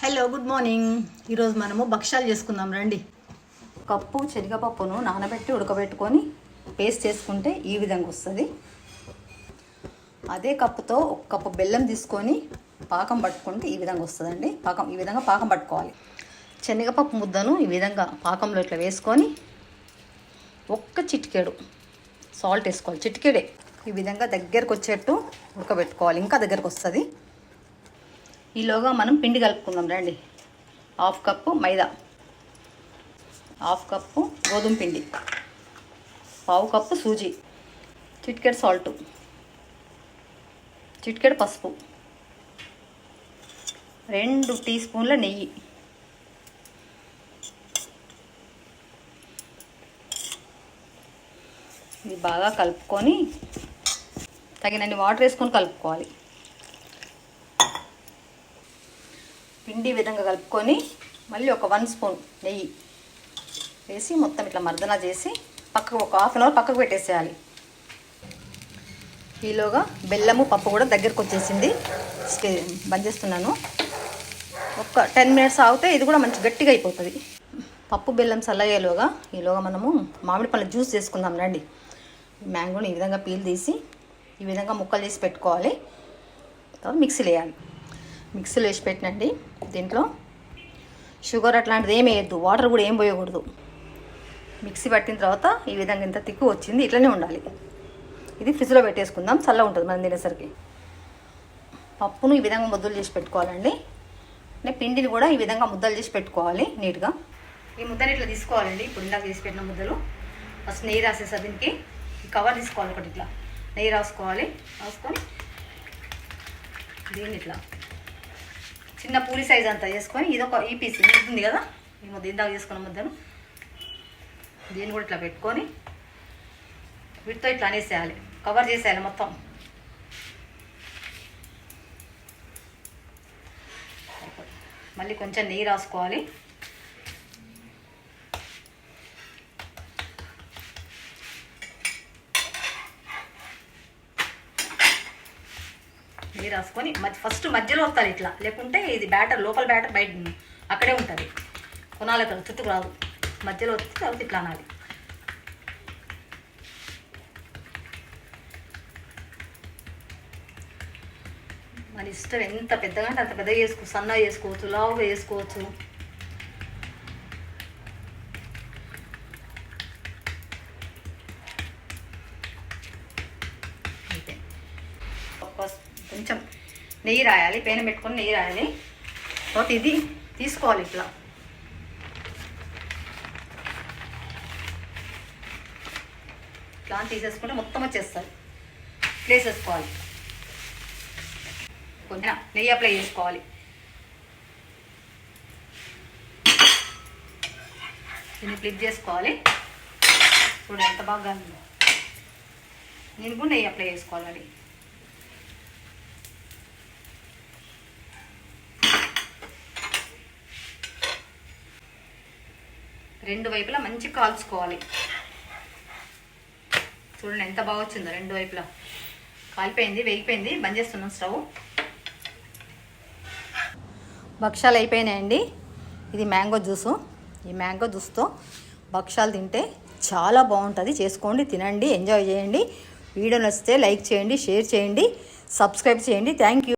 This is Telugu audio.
హలో గుడ్ మార్నింగ్ ఈరోజు మనము భక్ష్యాలు చేసుకుందాం రండి. కప్పు శనగపప్పును నానబెట్టి ఉడకబెట్టుకొని పేస్ట్ చేసుకుంటే ఈ విధంగా వస్తుంది. అదే కప్పుతో ఒక కప్పు బెల్లం తీసుకొని పాకం పట్టుకుంటే ఈ విధంగా వస్తుందండి. పాకం ఈ విధంగా పాకం పట్టుకోవాలి. శనగపప్పు ముద్దను ఈ విధంగా పాకంలో ఇట్లా వేసుకొని ఒక్క చిటికేడు సాల్ట్ వేసుకోవాలి. చిటికేడే ఈ విధంగా దగ్గరకు వచ్చేట్టు ఉడకబెట్టుకోవాలి. ఇంకా దగ్గరకు వస్తుంది. ఈలోగా మనం పిండి కలుపుకుందాం. రండి. Half cup maida. Half cup గోధుమ పిండి. పావు కప్పు సూజీ. చిట్కెట్ సాల్ట్. చిట్కెట్ పసుపు. రెండు టీ స్పూన్ల నెయ్యి. ఇది బాగా కలుపుకొని తగినన్ని వాటర్ వేసుకొని కలుపుకోవాలి. పిండి విధంగా కలుపుకొని మళ్ళీ ఒక వన్ స్పూన్ నెయ్యి వేసి మొత్తం ఇట్లా మర్దన చేసి పక్కకు ఒక హాఫ్ అన్ అవర్ పక్కకు పెట్టేసేయాలి. ఈలోగా బెల్లము పప్పు కూడా దగ్గరకు వచ్చేసింది. స్టే బంద్ చేస్తున్నాను. ఒక టెన్ మినిట్స్ ఆగితే ఇది కూడా మంచి గట్టిగా అయిపోతుంది. పప్పు బెల్లం చల్లయ్యేలోగా ఈలోగా మనము మామిడి పళ్ళ జ్యూస్ చేసుకుందాం రండి. మ్యాంగోని ఈ విధంగా పీల్ తీసి ఈ విధంగా ముక్కలు చేసి పెట్టుకోవాలి. తర్వాత మిక్సీలో వేయాలి. మిక్సీలో వేసి పెట్టినండి దీంట్లో. షుగర్ అట్లాంటిది ఏం వేయద్దు వాటర్ కూడా ఏం పోయకూడదు. మిక్సీ పట్టిన తర్వాత ఈ విధంగా ఇంత తిక్కు వచ్చింది ఇట్లనే ఉండాలి. ఇది ఫ్రిడ్జ్లో పెట్టేసుకుందాం చల్ల ఉంటుంది మనం తినేసరికి. పప్పును ఈ విధంగా ముద్దలు చేసి పెట్టుకోవాలండి. అంటే పిండిని కూడా ఈ విధంగా ముద్దలు చేసి పెట్టుకోవాలి నీట్గా. ఈ ముద్దని ఇట్లా తీసుకోవాలండి ఇప్పుడు ఇందాక చేసి పెట్టిన ముద్దలు. ఫస్ట్ నెయ్యి రాసేసారు దీనికి. ఈ కవర్ తీసుకోవాలి ఒకటి ఇట్లా. నెయ్యి రాసుకోవాలి రాసుకొని దీన్ని ఇట్లా. చిన్న పూరి సైజ్ అంతా చేసుకొని ఇది ఒక ఈ పీస్ ఉంది కదా? ఈ ముద్ద ఇందాక చేసుకున్న ముద్దను దీన్ని కూడా ఇట్లా పెట్టుకొని వీటితో ఇట్లా అనేసేయాలి. కవర్ చేసేయాలి మొత్తం. మళ్ళీ కొంచెం నెయ్యి రాసుకోవాలి. నెయ్యి రాసుకొని మధ్య ఫస్ట్ మధ్యలో వస్తారు ఇట్లా. లేకుంటే ఇది బ్యాటర్ లోపల బ్యాటర్ బయట అక్కడే ఉంటుంది. కొనాలి కదా చుట్టుకు రాదు. మధ్యలో వచ్చి తర్వాత ఇట్లా అనాలి. మన ఇష్టం ఎంత పెద్దగా అంటే అంత పెద్దగా చేసుకోవచ్చు సన్నగా చేసుకోవచ్చు లావుగా వేసుకోవచ్చు అంతే కొంచెం నెయ్యి రాయాలి పేన పెట్టుకొని నెయ్యి రాయాలి. తర్వాత ఇది తీసుకోవాలి ఇట్లా. ఇట్లా తీసేసుకుంటే మొత్తం వచ్చేస్తుంది. వేసేసుకోవాలి కొంచెం నెయ్యి అప్లై చేసుకోవాలి. దీన్ని ఫ్లిప్ చేసుకోవాలి. చూడండి ఎంత బాగా నేను కూడా నెయ్యి అప్లై చేసుకోవాలి రెండు వైపులా మంచి కాల్చుకోవాలి. చూడండి ఎంత బాగా వచ్చిందో రెండు వైపులా. కాలిపోయింది వేగిపోయింది. బంద్ చేస్తున్నాం స్టవ్. భక్ష్యాలు అయిపోయినాయండి. ఇది మ్యాంగో జ్యూసు. ఈ మ్యాంగో జ్యూస్తో భక్ష్యాలు తింటే చాలా బాగుంటుంది. చేసుకోండి తినండి ఎంజాయ్ చేయండి. వీడియో నచ్చితే లైక్ చేయండి షేర్ చేయండి సబ్స్క్రైబ్ చేయండి. Thank you.